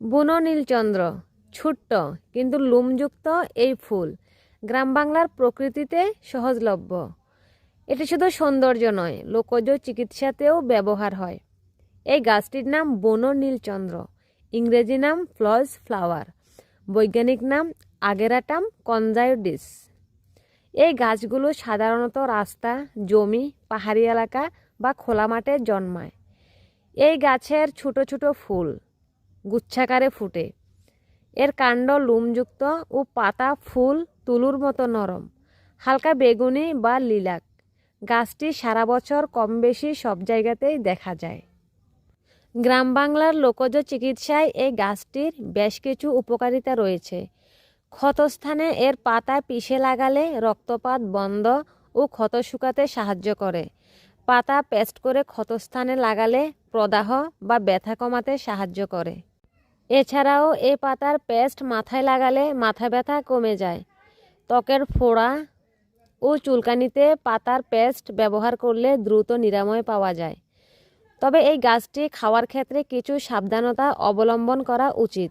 বুনো নীলচন্দ্র ছোট্ট কিন্তু লুমযুক্ত এই ফুল। গ্রাম বাংলার প্রকৃতিতে সহজলভ্য। এটি শুধু সৌন্দর্য নয়, লোকজ চিকিৎসাতেও ব্যবহার হয়। এই গাছটির নাম বনো নীলচন্দ্র ইংরেজি নাম ফ্লজ ফ্লাওয়ার। বৈজ্ঞানিক নাম আগেরাটাম কনজায়োডিস এই গাছগুলো সাধারণত রাস্তা, জমি, পাহাড়ি এলাকা বা খোলা মাঠে জন্মায়। এই গাছের ছোট ছোট ফুল গুচ্ছাকারে ফুটে। এর কাণ্ড লুমযুক্ত ও পাতা ফুল তুলুর মতো নরম। হালকা বেগুনি বা লিলাক। গাছটি সারা বছর কম বেশি সব জায়গাতেই দেখা যায়। গ্রাম বাংলার লোকজ চিকিৎসায় এই গাছটির বেশ কিছু উপকারিতা রয়েছে। ক্ষতস্থানে এর পাতা পিষে লাগালে রক্তপাত বন্ধ ও ক্ষত শুকাতে সাহায্য করে। পাতা পেস্ট করে ক্ষতস্থানে লাগালে প্রদাহ বা ব্যথা কমাতে সাহায্য করে। এছাড়াও এ পাতার পেস্ট মাথায় লাগালে মাথা ব্যথা কমে যায়। ত্বকের ফোড়া ও চুলকানিতে পাতার পেস্ট ব্যবহার করলে দ্রুত নিরাময় পাওয়া যায়। তবে এই গাছটি খাওয়ার ক্ষেত্রে কিছু সাবধানতা অবলম্বন করা উচিত।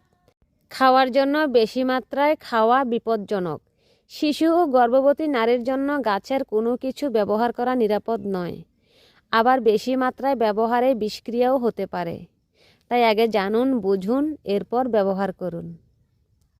খাওয়ার জন্য বেশি মাত্রায় খাওয়া বিপজ্জনক। শিশু ও গর্ভবতী নারীর জন্য গাছের কোনো কিছু ব্যবহার করা নিরাপদ নয়। আবার বেশি মাত্রায় ব্যবহারে বিষক্রিয়াও হতে পারে। তাই আগে জানুন বুঝুন এরপর ব্যবহার করুন।